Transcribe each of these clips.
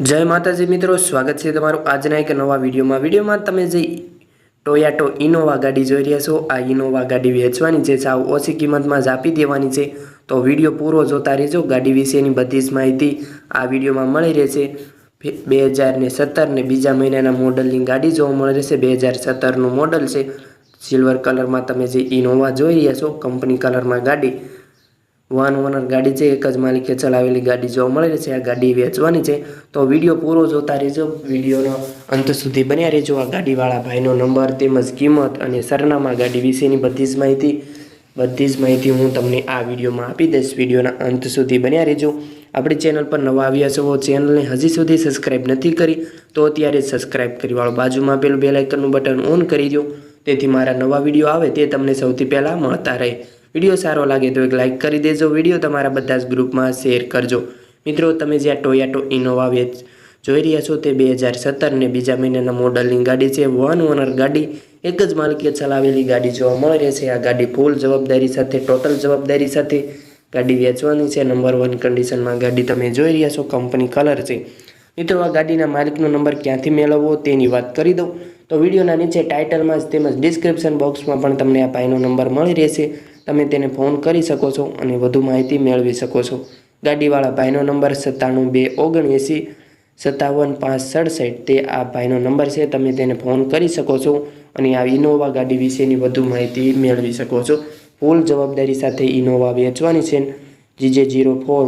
જય માતાજી મિત્રો, સ્વાગત છે તમારું આજના એક નવા વિડીયોમાં. વિડીયોમાં તમે જે ટોયાટો ઇનોવા ગાડી જોઈ રહ્યા છો, આ ઇનોવા ગાડી વેચવાની છે સાવ ઓછી કિંમતમાં જ આપી દેવાની છે. તો વીડિયો પૂરો જોતા રહેજો. ગાડી વિશેની બધી જ માહિતી આ વિડીયોમાં મળી રહેશે. બે હજાર ને સત્તરને બીજા મહિનાના મોડલની ગાડી જોવા મળી રહેશે. બે હજાર સત્તરનું મોડલ છે. સિલ્વર કલરમાં તમે જે ઇનોવા જોઈ રહ્યા છો, કંપની કલરમાં ગાડી વન ઓનર ગાડી છે, એક જ માલિકે ચલાવેલી ગાડી જોવા મળે છે, આ ગાડી વેચવાની છે. તો વીડિયો પૂરો જોતા રહેજો, વિડીયોનો અંત સુધી બન્યા રહેજો. આ ગાડીવાળા ભાઈનો નંબર તેમજ કિંમત અને સરનામા ગાડી વિશેની બધી જ માહિતી, બધી જ માહિતી હું તમને આ વિડીયોમાં આપી દઈશ. વિડીયોના અંત સુધી બન્યા રહેજો. આપણી ચેનલ પર નવા આવ્યા છો, ચેનલને હજી સુધી સબસ્ક્રાઈબ નથી કરી, તો અત્યારે સબસ્ક્રાઈબ કરી વાળો બાજુમાં પેલું બેલાઇકનનું બટન ઓન કરી દો તેથી મારા નવા વીડિયો આવે તે તમને સૌથી પહેલાં મળતા રહે. વીડિયો સારો લાગે તો એક લાઇક કરી દેજો. વીડિયો તમારા બધા જ ગ્રુપમાં શેર કરજો. મિત્રો, તમે જ્યાં ટોયાટો ઇનોવા વેચ જોઈ રહ્યા છો તે બે હજાર સત્તર ને બીજા મહિનાના મોડલની ગાડી છે. વન ઓનર ગાડી, એક જ માલકીએ ચલાવેલી ગાડી જોવા મળી રહેશે આ ગાડી ફૂલ જવાબદારી સાથે ટોટલ જવાબદારી સાથે ગાડી વેચવાની છે. નંબર વન કન્ડિશનમાં ગાડી તમે જોઈ રહ્યા છો કંપની કલર છે. મિત્રો, આ ગાડીના માલિકનો નંબર ક્યાંથી મેળવવો તેની વાત કરી દઉં. તો વિડીયોના નીચે ટાઇટલમાં જ તેમજ ડિસ્ક્રિપ્શન બોક્સમાં પણ તમને આ ભાઈનો નંબર મળી રહેશે. તમે તેને ફોન કરી શકો છો અને વધુ માહિતી મેળવી શકો છો. ગાડીવાળા ભાઈનો નંબર સત્તાણું બે ઓગણએંસી સત્તાવન પાંચ સડસઠ તે આ ભાઈનો નંબર છે. તમે તેને ફોન કરી શકો છો અને આ ઇનોવા ગાડી વિશેની વધુ માહિતી મેળવી શકો છો. ફૂલ જવાબદારી સાથે ઇનોવા વેચવાની છે. જીજે જીરો ફોર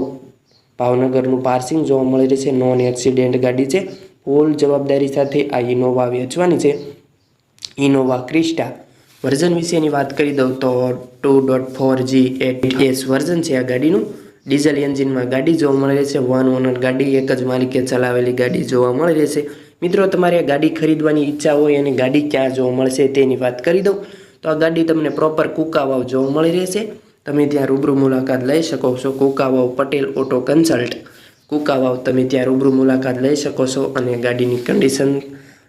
ભાવનગરનું પાર્સિંગ જોવા મળી રહેશે નોન એક્સિડેન્ટ ગાડી છે. ફૂલ જવાબદારી સાથે આ ઇનોવા વેચવાની છે. ઇનોવા ક્રિસ્ટા વર્ઝન વિશેની વાત કરી દઉં તો two dot four G eight S version છે આ ગાડીનું. ડીઝલ એન્જિનમાં ગાડી જોવા મળી રહેશે, વન ઓનર ગાડી, એક જ માલિકે ચલાવેલી ગાડી જોવા મળી રહેશે. મિત્રો, તમારે આ ગાડી ખરીદવાની ઈચ્છા હોય અને ગાડી ક્યાં જોવા મળશે તેની વાત કરી દઉં. તો આ ગાડી તમને પ્રોપર કુકાવાવ જોવા મળી રહેશે. તમે ત્યાં રૂબરૂ મુલાકાત લઈ શકો છો. Kukavav Patel auto consult. Kukavav તમે ત્યાં રૂબરૂ મુલાકાત લઈ શકો છો અને ગાડીની કન્ડિશન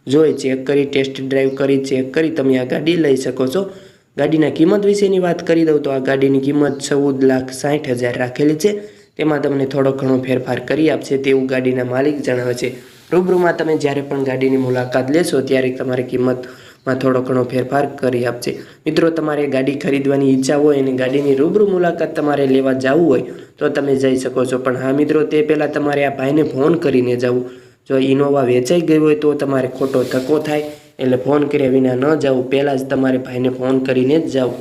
જોઈ ચેક કરી ટેસ્ટ ડ્રાઈવ કરી ચેક કરી, તમે આ ગાડી લઈ શકો છો. ગાડીના કિંમત વિશેની વાત કરી દઉં તો આ ગાડીની કિંમત ચૌદ લાખ સાઠ હજાર રાખેલી છે. તેમાં તમને થોડો ઘણો ફેરફાર કરી આપશે તેવું ગાડીના માલિક જણાવે છે. રૂબરૂમાં તમે જ્યારે પણ ગાડીની મુલાકાત લેશો ત્યારે તમારી કિંમતમાં થોડો ઘણો ફેરફાર કરી આપશે. મિત્રો, તમારે ગાડી ખરીદવાની ઈચ્છા હોય અને ગાડીની રૂબરૂ મુલાકાત તમારે લેવા જવું હોય તો તમે જઈ શકો છો. પણ હા મિત્રો, તે પહેલાં તમારે આ ભાઈને ફોન કરીને જવું. જો ઇનોવા વેચાઈ ગઈ હોય તો તમારે ખોટો ધક્કો થાય. એટલે ફોન કર્યા વિના ન જવું પહેલાં જ તમારે ભાઈને ફોન કરીને જ જવું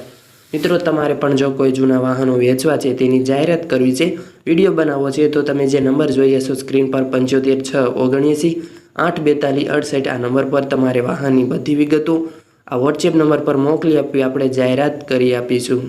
મિત્રો, તમારે પણ જો કોઈ જૂના વાહનો વેચવા છે તેની જાહેરાત કરવી છે, વીડિયો બનાવવો છે, તો તમે જે નંબર જોઈએ છો સ્ક્રીન પર પંચોતેર છ ઓગણએંસી આઠ બેતાલીસ અડસઠ, આ નંબર પર તમારે વાહનની બધી વિગતો આ વોટ્સએપ નંબર પર મોકલી આપવી. આપણે જાહેરાત કરી આપીશું.